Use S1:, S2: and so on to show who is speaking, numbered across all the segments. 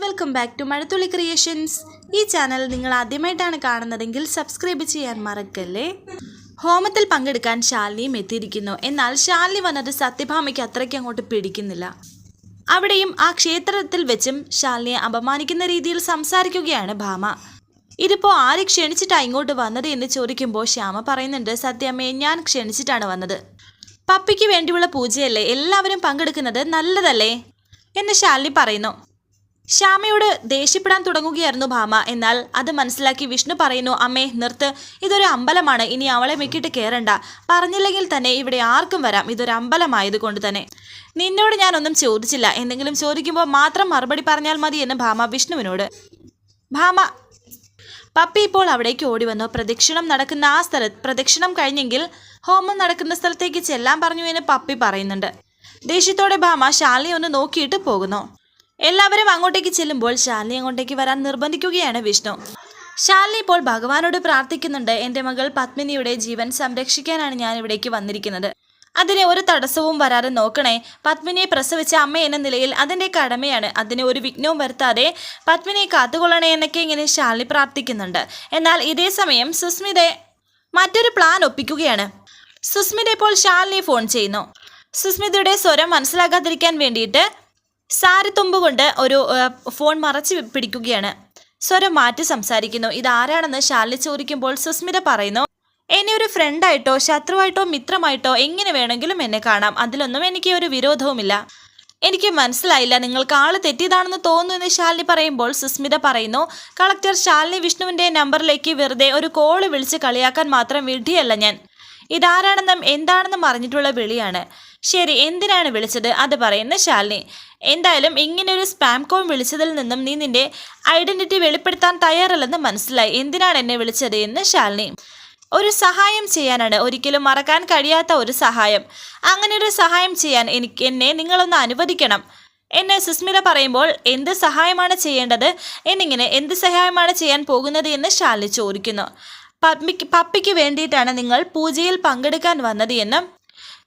S1: Welcome back to Mazhathulli creations ഈ channel നിങ്ങൾ ആദ്യമായിട്ടാണ് കാണുന്നതെങ്കിൽ സബ്സ്ക്രൈബ് ചെയ്യാൻ മറക്കല്ലേ? ഹോമത്തിൽ പങ്കെടുക്കാൻ ശാലിനിയും എത്തിയിരിക്കുന്നു. എന്നാൽ ശാലിനി വന്നത് സത്യഭാമയ്ക്ക് അത്രയ്ക്ക് അങ്ങോട്ട് പിടിക്കുന്നില്ല. അവിടെയും ആ ക്ഷേത്രത്തിൽ വെച്ചും ശാലിനിയെ അപമാനിക്കുന്ന രീതിയിൽ സംസാരിക്കുകയാണ് ഭാമ. ഇതിപ്പോൾ ആര് ക്ഷണിച്ചിട്ടാണ് ഇങ്ങോട്ട് വന്നത് എന്ന് ചോദിക്കുമ്പോൾ ശ്യാമ പറയുന്നുണ്ട് സത്യമേ ഞാൻ ക്ഷണിച്ചിട്ടാണ് വന്നത്. പപ്പിക്ക് വേണ്ടിയുള്ള പൂജയല്ലേ? എല്ലാവരും പങ്കെടുക്കുന്നത് നല്ലതല്ലേ? എന്ന് ശാലിനി പറയുന്നു. ശ്യാമയോട് ദേഷ്യപ്പെടാൻ തുടങ്ങുകയായിരുന്നു ഭാമ. എന്നാൽ അത് മനസ്സിലാക്കി വിഷ്ണു പറയുന്നു അമ്മേ നിർത്ത്. ഇതൊരു അമ്പലമാണ്. ഇനി അവളെ മെക്കിട്ട് കയറണ്ട പറഞ്ഞില്ലെങ്കിൽ തന്നെ ഇവിടെ ആർക്കും വരാം. ഇതൊരു അമ്പലമായതുകൊണ്ട് തന്നെ. നിന്നോട് ഞാനൊന്നും ചോദിച്ചില്ല. എന്തെങ്കിലും ചോദിക്കുമ്പോൾ മാത്രം മറുപടി പറഞ്ഞാൽ മതി എന്ന് ഭാമ വിഷ്ണുവിനോട്. ഭാമ പപ്പി ഇപ്പോൾ അവിടേക്ക് ഓടി വന്നു പ്രദക്ഷിണം നടക്കുന്ന ആ സ്ഥലത്ത് പ്രദക്ഷിണം കഴിഞ്ഞെങ്കിൽ ഹോമം നടക്കുന്ന സ്ഥലത്തേക്ക് ചെല്ലാൻ പറഞ്ഞു എന്ന് പപ്പി പറയുന്നുണ്ട്. ദേഷ്യത്തോടെ ഭാമ ശാലിനെ ഒന്ന് നോക്കിയിട്ട് പോകുന്നു. എല്ലാവരും അങ്ങോട്ടേക്ക് ചെല്ലുമ്പോൾ ശാലിനി അങ്ങോട്ടേക്ക് വരാൻ നിർബന്ധിക്കുകയാണ് വിഷ്ണു. ശാലിനി ഇപ്പോൾ ഭഗവാനോട് പ്രാർത്ഥിക്കുന്നുണ്ട്. എന്റെ മകൾ പത്മിനിയുടെ ജീവൻ സംരക്ഷിക്കാനാണ് ഞാൻ ഇവിടേക്ക് വന്നിരിക്കുന്നത്. അതിന് ഒരു തടസ്സവും വരാതെ നോക്കണേ. പത്മിനിയെ പ്രസവിച്ച അമ്മ എന്ന നിലയിൽ അതിന്റെ കടമയാണ് അതിന് ഒരു വിഘ്നവും വരുത്താതെ പത്മിനിയെ കാത്തുകൊള്ളണേ എന്നൊക്കെ ഇങ്ങനെ ശാലിനി പ്രാർത്ഥിക്കുന്നുണ്ട്. എന്നാൽ ഇതേ സമയം സുസ്മിതയെ മറ്റൊരു പ്ലാൻ ഒപ്പിക്കുകയാണ്. സുസ്മിത ഇപ്പോൾ ശാലിനി ഫോൺ ചെയ്യുന്നു. സുസ്മിതയുടെ സ്വരം മനസ്സിലാക്കാതിരിക്കാൻ വേണ്ടിയിട്ട് സാരിത്തുമ്പ് കൊണ്ട് ഒരു ഫോൺ മറച്ച് പിടിക്കുകയാണ്. സ്വരം മാറ്റി സംസാരിക്കുന്നു. ഇതാരാണെന്ന് ശാലിനി ചോദിക്കുമ്പോൾ സുസ്മിത പറയുന്നു എന്നെ ഒരു ഫ്രണ്ടായിട്ടോ ശത്രുവായിട്ടോ മിത്രമായിട്ടോ എങ്ങനെ വേണമെങ്കിലും എന്നെ കാണാം. അതിലൊന്നും എനിക്ക് ഒരു വിരോധവുമില്ല. എനിക്ക് മനസ്സിലായില്ല നിങ്ങൾക്ക് ആൾ തെറ്റിയതാണെന്ന് തോന്നുന്നു എന്ന് ശാലിനി പറയുമ്പോൾ സുസ്മിത പറയുന്നു കളക്ടർ ശാലിനി വിഷ്ണുവിന്റെ നമ്പറിലേക്ക് വെറുതെ ഒരു കോൾ വിളിച്ച് കളിയാക്കാൻ മാത്രം വിഡ്ഢിയല്ല ഞാൻ. ഇതാരാണെന്നും എന്താണെന്നും അറിഞ്ഞിട്ടുള്ള വിളിയാണ്. ശരി എന്തിനാണ് വിളിച്ചത്? അത് പറയുന്ന ശാലിനി. എന്തായാലും ഇങ്ങനൊരു സ്പാം കോം വിളിച്ചതിൽ നിന്നും നീ നിന്റെ ഐഡന്റിറ്റി വെളിപ്പെടുത്താൻ തയ്യാറല്ലെന്ന് മനസ്സിലായി. എന്തിനാണ് എന്നെ വിളിച്ചത് എന്ന് ശാലിനി. ഒരു സഹായം ചെയ്യാനാണ്. ഒരിക്കലും മറക്കാൻ കഴിയാത്ത ഒരു സഹായം. അങ്ങനെ ഒരു സഹായം ചെയ്യാൻ എനിക്ക് എന്നെ നിങ്ങളൊന്ന് അനുവദിക്കണം. എന്നെ സുസ്മിത പറയുമ്പോൾ എന്ത് സഹായമാണ് ചെയ്യേണ്ടത്? എന്നിങ്ങനെ എന്ത് സഹായമാണ് ചെയ്യാൻ പോകുന്നത് എന്ന് ശാലിനി ചോദിക്കുന്നു. പപ്പിക്ക് പപ്പിക്ക് വേണ്ടിയിട്ടാണ് നിങ്ങൾ പൂജയിൽ പങ്കെടുക്കാൻ വന്നത് എന്നും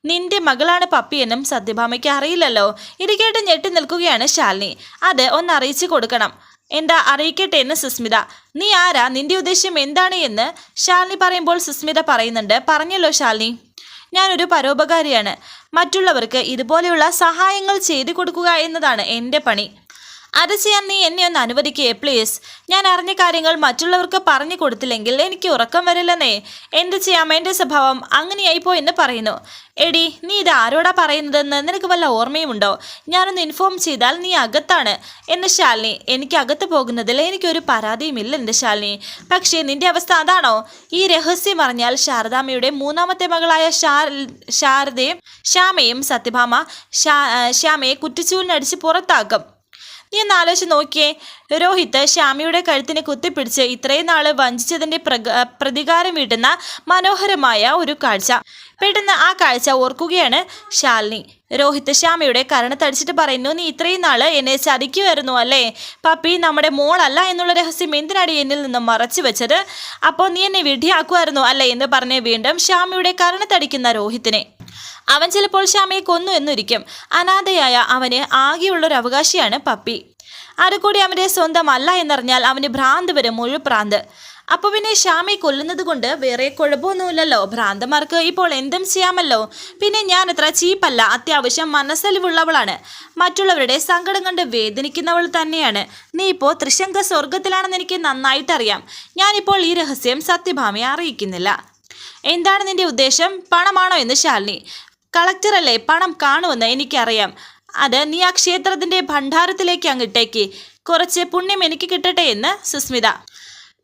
S1: നിന്റെ മകളാണ് പപ്പിയെന്നും സത്യഭാമയ്ക്ക് അറിയില്ലല്ലോ. ഇത് കേട്ട് ഞെട്ടി നിൽക്കുകയാണ് ശാലിനി. അത് ഒന്ന് അറിയിച്ചു കൊടുക്കണം. എന്താ അറിയിക്കട്ടെ എന്ന് സുസ്മിത. നീ ആരാ? നിന്റെ ഉദ്ദേശ്യം എന്താണ് എന്ന് ശാലിനി പറയുമ്പോൾ സുസ്മിത പറയുന്നുണ്ട്. പറഞ്ഞല്ലോ ശാലിനി. ഞാനൊരു പരോപകാരിയാണ്. മറ്റുള്ളവർക്ക് ഇതുപോലെയുള്ള സഹായങ്ങൾ ചെയ്തു കൊടുക്കുക എന്നതാണ് എന്റെ പണി. അത് ചെയ്യാൻ നീ എന്നെ ഒന്ന് അനുവദിക്കേ പ്ലീസ് ഞാൻ അറിഞ്ഞ കാര്യങ്ങൾ മറ്റുള്ളവർക്ക് പറഞ്ഞു കൊടുത്തില്ലെങ്കിൽ എനിക്ക് ഉറക്കം വരില്ലെന്നേ. എന്ത് ചെയ്യാം? എന്റെ സ്വഭാവം അങ്ങനെയായിപ്പോ എന്ന് പറയുന്നു. എടി നീ ഇത് ആരോടാ പറയുന്നതെന്ന് നിനക്ക് വല്ല ഓർമ്മയുമുണ്ടോ? ഞാനൊന്ന് ഇൻഫോം ചെയ്താൽ നീ അകത്താണ്. എന്ന് ശാലിനി എനിക്ക് അകത്ത് പോകുന്നതിൽ എനിക്കൊരു പരാതിയുമില്ല എന്റെ ശാലിനി? പക്ഷേ നിന്റെ അവസ്ഥ അതാണോ? ഈ രഹസ്യം അറിഞ്ഞാൽ ശാരദാമ്മയുടെ മൂന്നാമത്തെ മകളായ ശാര ശാരദയും ശ്യാമയും സത്യഭാമ ശ്യാ ശ്യാമയെ കുറ്റിച്ചൂലിനടിച്ച് പുറത്താക്കും. നീ ഒന്ന് ആലോചിച്ച് നോക്കിയേ. രോഹിത് ശ്യാമിയുടെ കഴുത്തിന് കുത്തിപ്പിടിച്ച് ഇത്രയും നാൾ വഞ്ചിച്ചതിന്റെ പ്രതികാരം വീട്ടുന്ന മനോഹരമായ ഒരു കാഴ്ച. പെട്ടെന്ന് ആ കാഴ്ച ഓർക്കുകയാണ് ശാലിനി. രോഹിത് ശ്യാമയുടെ കരണത്തടിച്ചിട്ട് പറയുന്നു നീ ഇത്രയും നാൾ എന്നെ ചതിക്കുമായിരുന്നു അല്ലേ? പപ്പി നമ്മുടെ മോളല്ല എന്നുള്ള രഹസ്യം എന്തിനാണ് എന്നിൽ നിന്ന് മറച്ചു വെച്ചത്? അപ്പോൾ നീ എന്നെ വിഡ്ഢിയാക്കുമായിരുന്നു അല്ലേ? എന്ന് പറഞ്ഞ് വീണ്ടും ശ്യാമയുടെ കരണത്തടിക്കുന്ന രോഹിത്തിനെ. അവൻ ചിലപ്പോൾ ശ്യാമയെ കൊന്നു എന്നിരിക്കും. അനാഥയായ അവന് ആകെയുള്ളൊരു അവകാശിയാണ് പപ്പി. അരക്കൂടി കൂടി അവന്റെ സ്വന്തമല്ല എന്നറിഞ്ഞാൽ അവന് ഭ്രാന്ത് വരെ മുഴു ഭ്രാന്ത് അപ്പോൾ പിന്നെ ശ്യാമയെ കൊല്ലുന്നത് കൊണ്ട് വേറെ കുഴപ്പമൊന്നുമില്ലല്ലോ. ഭ്രാന്തമാർക്ക് ഇപ്പോൾ എന്തും ചെയ്യാമല്ലോ. പിന്നെ ഞാൻ അത്ര ചീപ്പല്ല അത്യാവശ്യം മനസ്സലിവുള്ളവളാണ്. മറ്റുള്ളവരുടെ സങ്കടം കണ്ട് വേദനിക്കുന്നവൾ തന്നെയാണ്. നീ ഇപ്പോൾ ത്രിശങ്ക സ്വർഗത്തിലാണെന്ന് എനിക്ക് നന്നായിട്ടറിയാം. ഞാനിപ്പോൾ ഈ രഹസ്യം സത്യഭാമയെ അറിയിക്കുന്നില്ല. എന്താണ് നിന്റെ ഉദ്ദേശം? പണമാണോ എന്ന് ശാലിനി. കളക്ടറല്ലേ? പണം കാണുമെന്ന് എനിക്കറിയാം. അത് നീ ആ ക്ഷേത്രത്തിന്റെ ഭണ്ഡാരത്തിലേക്ക് അങ്ങിട്ടേക്ക് കുറച്ച് പുണ്യം എനിക്ക് കിട്ടട്ടെ എന്ന് സുസ്മിത.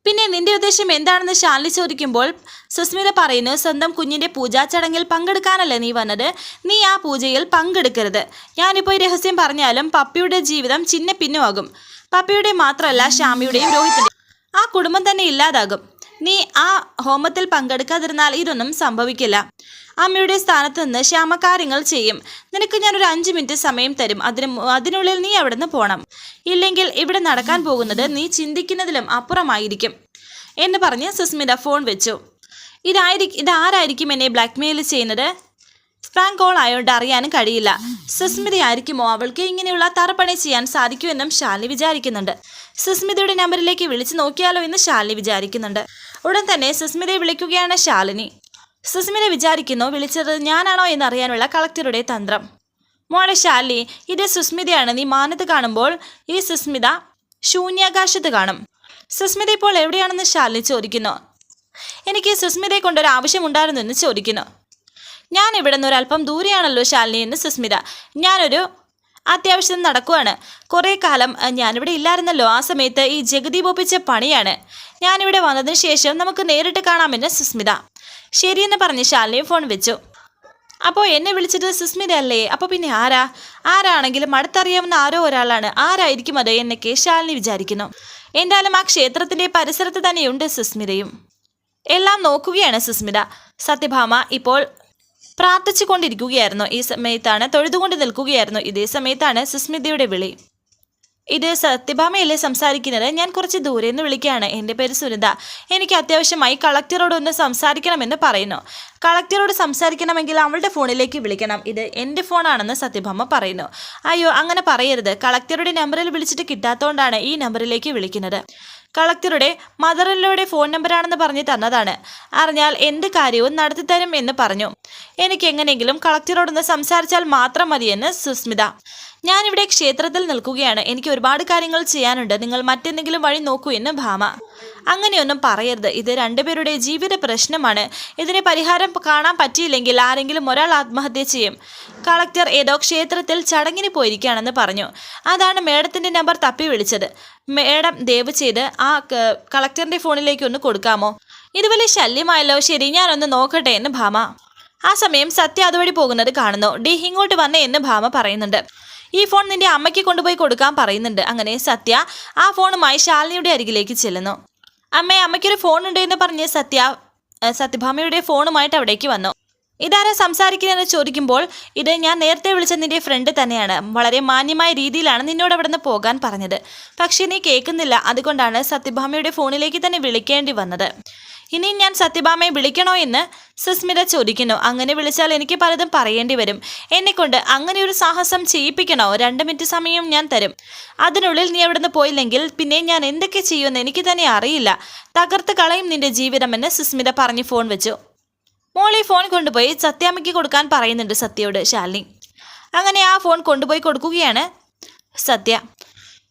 S1: പിന്നെ നിന്റെ ഉദ്ദേശം എന്താണെന്ന് ശാലിനി ചോദിക്കുമ്പോൾ സുസ്മിത പറയുന്നു സ്വന്തം കുഞ്ഞിന്റെ പൂജാ ചടങ്ങിൽ പങ്കെടുക്കാനല്ലേ നീ വന്നത്? നീ ആ പൂജയിൽ പങ്കെടുക്കരുത്. ഞാനിപ്പോൾ രഹസ്യം പറഞ്ഞാലും പപ്പിയുടെ ജീവിതം ചിന്ന പിന്നുമാകും പപ്പിയുടെ മാത്രമല്ല ശ്യാമിയുടെയും രോഹിത്തിന്റെ ആ കുടുംബം തന്നെ ഇല്ലാതാകും. നീ ആ ഹോമത്തിൽ പങ്കെടുക്കാതിരുന്നാൽ ഇതൊന്നും സംഭവിക്കില്ല. അമ്മയുടെ സ്ഥാനത്ത് നിന്ന് ശ്യാമ കാര്യങ്ങൾ ചെയ്യും. നിനക്ക് ഞാനൊരു അഞ്ച് മിനിറ്റ് സമയം തരും. അതിന് അതിനുള്ളിൽ നീ അവിടെ നിന്ന് പോണം. ഇല്ലെങ്കിൽ ഇവിടെ നടക്കാൻ പോകുന്നത് നീ ചിന്തിക്കുന്നതിലും അപ്പുറമായിരിക്കും. എന്ന് പറഞ്ഞ് സുസ്മിത ഫോൺ വെച്ചു. ഇതായിരിക്കും ഇതാരായിരിക്കും എന്നെ ബ്ലാക്ക്മെയിൽ ചെയ്യുന്നത്? പ്രാങ്ക് കോൾ ആയതുകൊണ്ട് അറിയാനും കഴിയില്ല. സുസ്മിതയായിരിക്കുമോ അവൾക്ക് ഇങ്ങനെയുള്ള തറപ്പണി ചെയ്യാൻ സാധിക്കുമെന്നും ശാലിനി വിചാരിക്കുന്നുണ്ട്. സുസ്മിതയുടെ നമ്പറിലേക്ക് വിളിച്ചു നോക്കിയാലോ എന്ന് ശാലിനി വിചാരിക്കുന്നുണ്ട്. ഉടൻ തന്നെ സുസ്മിതയെ വിളിക്കുകയാണ് ശാലിനി. സുസ്മിത വിചാരിക്കുന്നു വിളിച്ചത് ഞാനാണോ എന്ന് അറിയാനുള്ള കളക്ടറുടെ തന്ത്രം. മോളെ ശാലി ഇത് സുസ്മിതയാണ്. നീ മാനത്ത് കാണുമ്പോൾ ഈ സുസ്മിത ശൂന്യാകാശത്ത് കാണും. സുസ്മിത ഇപ്പോൾ എവിടെയാണെന്ന് ശാലിനി ചോദിക്കുന്നു. എനിക്ക് സുസ്മിതയെ കൊണ്ടൊരു ആവശ്യമുണ്ടായിരുന്നു എന്ന് ചോദിക്കുന്നു. ഞാൻ ഇവിടെ നിന്ന് ഒരല്പം ദൂരെയാണല്ലോ ശാലിനി എന്ന് സുസ്മിത. ഞാനൊരു അത്യാവശ്യം നടക്കുവാണ്. കുറേ കാലം ഞാനിവിടെ ഇല്ലായിരുന്നല്ലോ. ആ സമയത്ത് ഈ ജഗതി ഒപ്പിച്ച പണിയാണ്. ഞാനിവിടെ വന്നതിന് ശേഷം നമുക്ക് നേരിട്ട് കാണാമെന്ന് സുസ്മിത. ശരിയെന്ന് പറഞ്ഞ് ശാലിനി ഫോൺ വെച്ചു. അപ്പോൾ എന്നെ വിളിച്ചത് സുസ്മിത അല്ലേ? അപ്പോൾ പിന്നെ ആരാ? ആരാണെങ്കിലും അടുത്തറിയാവുന്ന ആരോ ഒരാളാണ്. ആരായിരിക്കും അത് എന്നൊക്കെ ശാലിനി വിചാരിക്കുന്നു. എന്തായാലും ആ ക്ഷേത്രത്തിന്റെ പരിസരത്ത് തന്നെയുണ്ട് സുസ്മിതയും. എല്ലാം നോക്കുകയാണ് സുസ്മിത. സത്യഭാമ ഇപ്പോൾ പ്രാർത്ഥിച്ചു കൊണ്ടിരിക്കുകയായിരുന്നു ഈ സമയത്താണ് തൊഴുതുകൊണ്ട് നിൽക്കുകയായിരുന്നു. ഇതേ സമയത്താണ് സുസ്മിതയുടെ വിളി. ഇത് സത്യഭാമയല്ലേ സംസാരിക്കുന്നത്? ഞാൻ കുറച്ച് ദൂരെ നിന്ന് വിളിക്കുകയാണ്. എന്റെ പേര് സുനിത. എനിക്ക് അത്യാവശ്യമായി കളക്ടറോട് ഒന്ന് സംസാരിക്കണമെന്ന് പറയുന്നു. കളക്ടറോട് സംസാരിക്കണമെങ്കിൽ അവളുടെ ഫോണിലേക്ക് വിളിക്കണം. ഇത് എന്റെ ഫോണാണെന്ന് സത്യഭാമ പറയുന്നു. അയ്യോ അങ്ങനെ പറയരുത്. കളക്ടറുടെ നമ്പറിൽ വിളിച്ചിട്ട് കിട്ടാത്തതുകൊണ്ടാണ് ഈ നമ്പറിലേക്ക് വിളിക്കുന്നത്. കളക്ടറുടെ മദറിലൂടെ ഫോൺ നമ്പറാണെന്ന് പറഞ്ഞ് തന്നതാണ്. അറിഞ്ഞാൽ എന്ത് കാര്യവും നടത്തിത്തരും എന്ന് പറഞ്ഞു. എനിക്ക് എങ്ങനെയെങ്കിലും കളക്ടറോടൊന്ന് സംസാരിച്ചാൽ മാത്രം മതിയെന്ന് സുസ്മിത. ഞാനിവിടെ ക്ഷേത്രത്തിൽ നിൽക്കുകയാണ്. എനിക്ക് ഒരുപാട് കാര്യങ്ങൾ ചെയ്യാനുണ്ട്. നിങ്ങൾ മറ്റെന്തെങ്കിലും വഴി നോക്കൂ എന്ന് ഭാമ. അങ്ങനെയൊന്നും പറയരുത്. ഇത് രണ്ടുപേരുടെ ജീവിത പ്രശ്നമാണ്. ഇതിന് പരിഹാരം കാണാൻ പറ്റിയില്ലെങ്കിൽ ആരെങ്കിലും ഒരാൾ ആത്മഹത്യ ചെയ്യും. കളക്ടർ ഏതോ ക്ഷേത്രത്തിൽ ചടങ്ങിന് പോയിരിക്കുകയാണെന്ന് പറഞ്ഞു. അതാണ് മേഡത്തിന്റെ നമ്പർ തപ്പി വിളിച്ചത്. മേഡം ദയവ് ചെയ്ത് ആ കളക്ടറിന്റെ ഫോണിലേക്ക് ഒന്ന് കൊടുക്കാമോ? ഇത് വലിയ ശല്യമായല്ലോ. ശരി ഞാനൊന്ന് നോക്കട്ടെ എന്ന് ഭാമ. ആ സമയം സത്യ അതുവഴി പോകുന്നത് കാണുന്നു. ഡി ഇങ്ങോട്ട് വന്നേ എന്ന് ഭാമ പറയുന്നുണ്ട്. ഈ ഫോൺ നിന്റെ അമ്മയ്ക്ക് കൊണ്ടുപോയി കൊടുക്കാൻ പറയുന്നുണ്ട്. അങ്ങനെ സത്യ ആ ഫോണുമായി ശാലിനിയുടെ അരികിലേക്ക് ചെല്ലുന്നു. അമ്മേ അമ്മയ്ക്കൊരു ഫോൺ ഉണ്ട് എന്ന് പറഞ്ഞ് സത്യ സത്യഭാമയുടെ ഫോണുമായിട്ട് അവിടേക്ക് വന്നു. ഇതാരാ സംസാരിക്കുന്നതെന്ന് ചോദിക്കുമ്പോൾ ഇത് ഞാൻ നേരത്തെ വിളിച്ച നിന്റെ ഫ്രണ്ട് തന്നെയാണ്. വളരെ മാന്യമായ രീതിയിലാണ് നിന്നോട് അവിടെ നിന്ന് പോകാൻ പറഞ്ഞത്. പക്ഷേ നീ കേൾക്കുന്നില്ല. അതുകൊണ്ടാണ് സത്യഭാമയുടെ ഫോണിലേക്ക് തന്നെ വിളിക്കേണ്ടി വന്നത്. ഇനി ഞാൻ സത്യഭാമയെ വിളിക്കണോ എന്ന് സുസ്മിത ചോദിക്കുന്നു. അങ്ങനെ വിളിച്ചാൽ എനിക്ക് പലതും പറയേണ്ടി വരും. എന്നെക്കൊണ്ട് അങ്ങനെ ഒരു സാഹസം ചെയ്യിപ്പിക്കണോ? രണ്ട് മിനിറ്റ് സമയം ഞാൻ തരും. അതിനുള്ളിൽ നീ അവിടുന്ന് പോയില്ലെങ്കിൽ പിന്നെ ഞാൻ എന്തൊക്കെ ചെയ്യുമെന്ന് എനിക്ക് തന്നെ അറിയില്ല. തകർത്ത് കളയും നിന്റെ ജീവിതമെന്ന് സുസ്മിത പറഞ്ഞ് ഫോൺ വെച്ചു. മോളി ഫോൺ കൊണ്ടുപോയി സത്യാമ്മയ്ക്ക് കൊടുക്കാൻ പറയുന്നുണ്ട് സത്യയോട് ശാലിനി. അങ്ങനെ ആ ഫോൺ കൊണ്ടുപോയി കൊടുക്കുകയാണ് സത്യ.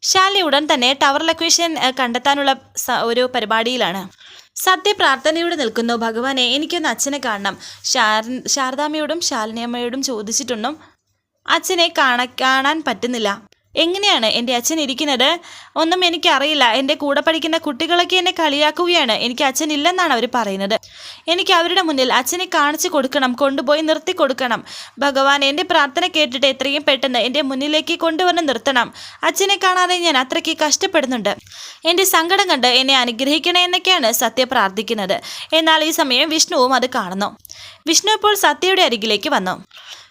S1: ശാലിനി ഉടൻ തന്നെ ടവർ ലൊക്കേഷൻ കണ്ടെത്താനുള്ള ഒരു പരിപാടിയിലാണ്. സത്യ പ്രാർത്ഥനയോടെ നിൽക്കുന്നു. ഭഗവാനെ എനിക്കൊന്ന് അച്ഛനെ കാണണം. ശാര ശാരദാമ്മയോടും ശാലിനിയമ്മയോടും ചോദിച്ചിട്ടുണ്ടും അച്ഛനെ കാണ കാണാൻ പറ്റുന്നില്ല. എങ്ങനെയാണ് എന്റെ അച്ഛൻ ഇരിക്കുന്നത്? ഒന്നും എനിക്കറിയില്ല. എന്റെ കൂടെ പഠിക്കുന്ന കുട്ടികളൊക്കെ എന്നെ കളിയാക്കുകയാണ്. എനിക്ക് അച്ഛൻ ഇല്ലെന്നാണ് അവർ പറയുന്നത്. എനിക്ക് അവരുടെ മുന്നിൽ അച്ഛനെ കാണിച്ചു കൊടുക്കണം കൊണ്ടുപോയി നിർത്തി കൊടുക്കണം. ഭഗവാൻ എന്റെ പ്രാർത്ഥന കേട്ടിട്ട് എത്രയും പെട്ടെന്ന് എന്റെ മുന്നിലേക്ക് കൊണ്ടുവന്ന് നിർത്തണം. അച്ഛനെ കാണാതെ ഞാൻ അത്രയ്ക്ക് കഷ്ടപ്പെടുന്നുണ്ട്. എന്റെ സങ്കടം കണ്ട് എന്നെ അനുഗ്രഹിക്കണേ എന്നൊക്കെയാണ് സത്യ പ്രാർത്ഥിക്കുന്നത്. എന്നാൽ ഈ സമയം വിഷ്ണുവും അത് കാണുന്നു. വിഷ്ണു ഇപ്പോൾ സത്യയുടെ അരികിലേക്ക് വന്നു.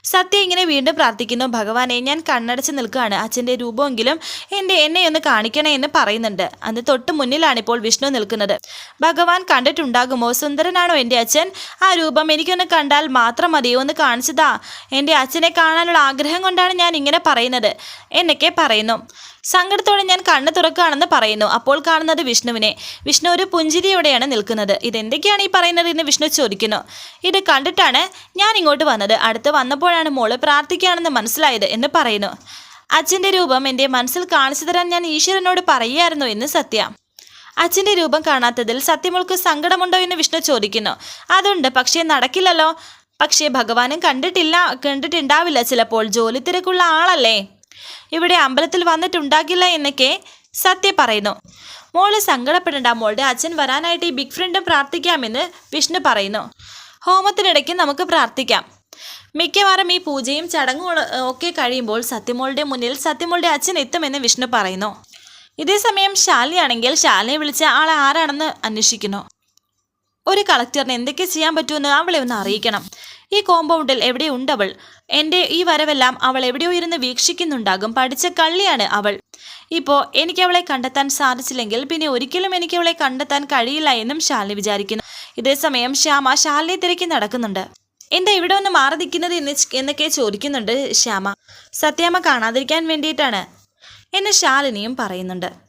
S1: സത്യ ഇങ്ങനെ വീണ്ടും പ്രാർത്ഥിക്കുന്നു. ഭഗവാനെ ഞാൻ കണ്ണടച്ച് നിൽക്കുകയാണ്. അച്ഛന്റെ രൂപമെങ്കിലും എന്റെ എന്നെ ഒന്ന് കാണിക്കണേ എന്ന് പറയുന്നുണ്ട്. അന്ന് തൊട്ട് മുന്നിലാണ് ഇപ്പോൾ വിഷ്ണു നിൽക്കുന്നത്. ഭഗവാൻ കണ്ടിട്ടുണ്ടാകുമോ? സുന്ദരനാണോ എന്റെ അച്ഛൻ? ആ രൂപം എനിക്കൊന്ന് കണ്ടാൽ മാത്രം മതി ഒന്ന് കാണിച്ചതാ. എന്റെ അച്ഛനെ കാണാനുള്ള ആഗ്രഹം കൊണ്ടാണ് ഞാൻ ഇങ്ങനെ പറയുന്നത്. എന്നൊക്കെ പറയുന്നു. സങ്കടത്തോടെ ഞാൻ കണ്ണു തുറക്കുകയാണെന്ന് പറയുന്നു. അപ്പോൾ കാണുന്നത് വിഷ്ണുവിനെ. വിഷ്ണു ഒരു പുഞ്ചിരിയോടെയാണ് നിൽക്കുന്നത്. ഇതെന്തൊക്കെയാണ് ഈ പറയുന്നത് എന്ന് വിഷ്ണു ചോദിക്കുന്നു. ഇത് കണ്ടിട്ടാണ് ഞാൻ ഇങ്ങോട്ട് വന്നത്. അടുത്ത് വന്നപ്പോഴാണ് മോൾ പ്രാർത്ഥിക്കുകയാണെന്ന് മനസ്സിലായത് എന്ന് പറയുന്നു. അച്ഛന്റെ രൂപം എന്റെ മനസ്സിൽ കാണിച്ചു തരാൻ ഞാൻ ഈശ്വരനോട് പറയുകയായിരുന്നു എന്ന് സത്യ. അച്ഛന്റെ രൂപം കാണാത്തതിൽ സത്യമോൾക്ക് സങ്കടമുണ്ടോ എന്ന് വിഷ്ണു ചോദിക്കുന്നു. അതുണ്ട്. പക്ഷേ നടക്കില്ലല്ലോ. പക്ഷേ ഭഗവാനും കണ്ടിട്ടില്ല കണ്ടിട്ടുണ്ടാവില്ല. ചിലപ്പോൾ ജോലി തിരക്കുള്ള ആളല്ലേ? ഇവിടെ അമ്പലത്തിൽ വന്നിട്ടുണ്ടാകില്ല എന്നൊക്കെ സത്യ പറയുന്നു. മോൾ സങ്കടപ്പെടേണ്ട മോളുടെ അച്ഛൻ വരാനായിട്ട് ഈ ബിഗ് ഫ്രണ്ടും പ്രാർത്ഥിക്കാമെന്ന് വിഷ്ണു പറയുന്നു. ഹോമത്തിനിടയ്ക്ക് നമുക്ക് പ്രാർത്ഥിക്കാം. മിക്കവാറും ഈ പൂജയും ചടങ്ങും ഒക്കെ കഴിയുമ്പോൾ സത്യമോളുടെ മുന്നിൽ സത്യമോളുടെ അച്ഛൻ എത്തുമെന്ന് വിഷ്ണു പറയുന്നു. ഇതേസമയം ശാലിനിയാണെങ്കിൽ ശാലിനെ വിളിച്ച ആളെ ആരാണെന്ന് അന്വേഷിക്കുന്നു. ഒരു കളക്ടറിന് എന്തൊക്കെ ചെയ്യാൻ പറ്റുമെന്ന് അവളെ ഒന്ന് അറിയിക്കണം. ഈ കോമ്പൗണ്ടിൽ എവിടെയുണ്ട് അവൾ? എന്റെ ഈ വരവെല്ലാം അവൾ എവിടെയോ ഇരുന്ന് വീക്ഷിക്കുന്നുണ്ടാകും. പഠിച്ച കള്ളിയാണ് അവൾ. ഇപ്പോൾ എനിക്ക് അവളെ കണ്ടെത്താൻ സാധിച്ചില്ലെങ്കിൽ പിന്നെ ഒരിക്കലും എനിക്ക് അവളെ കണ്ടെത്താൻ കഴിയില്ല എന്നും ശാലിനി വിചാരിക്കുന്നു. ഇതേസമയം ശ്യാമ ശാലിനി തിരക്കി നടക്കുന്നുണ്ട്. എന്താ ഇവിടെ ഒന്ന് മാറി നിൽക്കുന്നത് എന്ന് എന്നൊക്കെ ചോദിക്കുന്നുണ്ട് ശ്യാമ. സത്യാമ്മ കാണാതിരിക്കാൻ വേണ്ടിയിട്ടാണ് എന്ന് ശാലിനിയും പറയുന്നുണ്ട്.